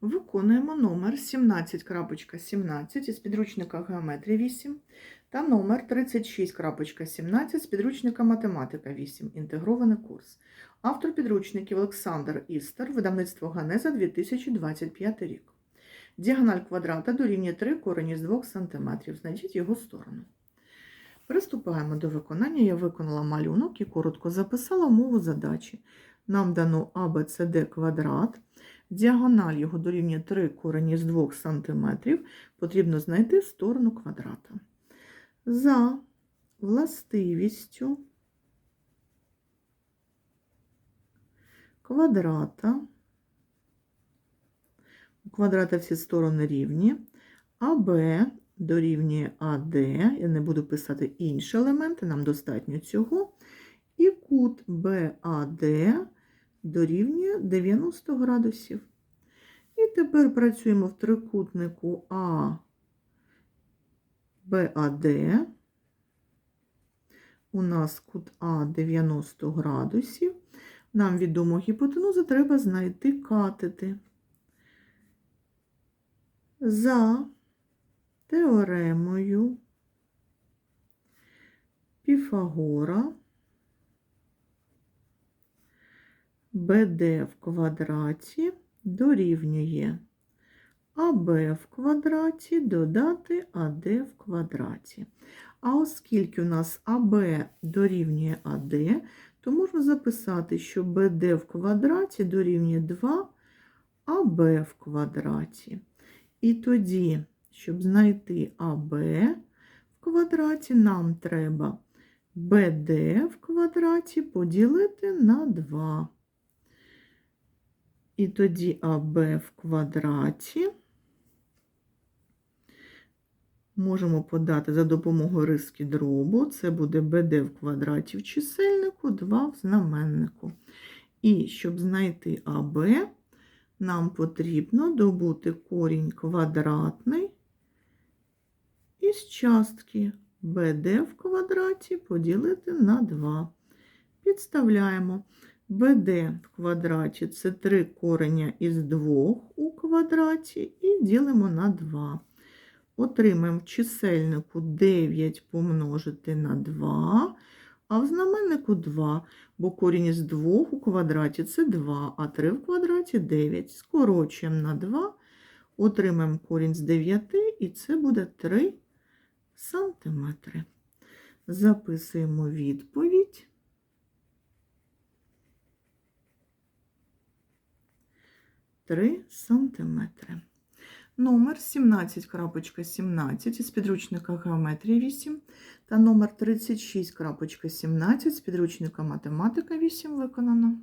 Виконуємо номер 17.17 із підручника Геометрія 8 та номер 36.17 з підручника Математика 8. Інтегрований курс. Автор підручників Олександр Істер, видавництво Ганеза 2025 рік. Діагональ квадрата дорівнює 3 корені з 2 см. Знайдіть його сторону. Приступаємо до виконання. Я виконала малюнок і коротко записала мову задачі. Нам дано ABCD квадрат. Діагональ його дорівнює 3 корені з 2 см. Потрібно знайти сторону квадрата. За властивістю квадрата, у квадрата всі сторони рівні, АБ дорівнює АД, я не буду писати інші елементи, нам достатньо цього, і кут БАД дорівнює 90 градусів. І тепер працюємо в трикутнику А, БАД. У нас кут А 90 градусів. Нам відомо гіпотенузу треба знайти катети. За теоремою Піфагора БД в квадраті дорівнює АБ в квадраті додати АД в квадраті. А оскільки у нас АБ дорівнює АД, то можна записати, що БД в квадраті дорівнює 2 АБ в квадраті. І тоді, щоб знайти АБ в квадраті, нам треба БД в квадраті поділити на 2. І тоді АБ в квадраті можемо подати за допомогою риски дробу. Це буде БД в квадраті в чисельнику, 2 в знаменнику. І щоб знайти АБ, нам потрібно добути корінь квадратний із частки БД в квадраті поділити на 2. Підставляємо. БД в квадраті це 3 кореня із 2 у квадраті і ділимо на 2. Отримаємо в чисельнику 9 помножити на 2, а в знаменнику 2, бо корінь із 2 у квадраті це 2, а 3 в квадраті 9. Скорочуємо на 2, отримаємо корінь з 9, і це буде 3 сантиметри. Записуємо відповідь. Три сантиметри. Номер 17.17 із підручника геометрії 8 та номер 36.17 з підручника Математика 8 виконано.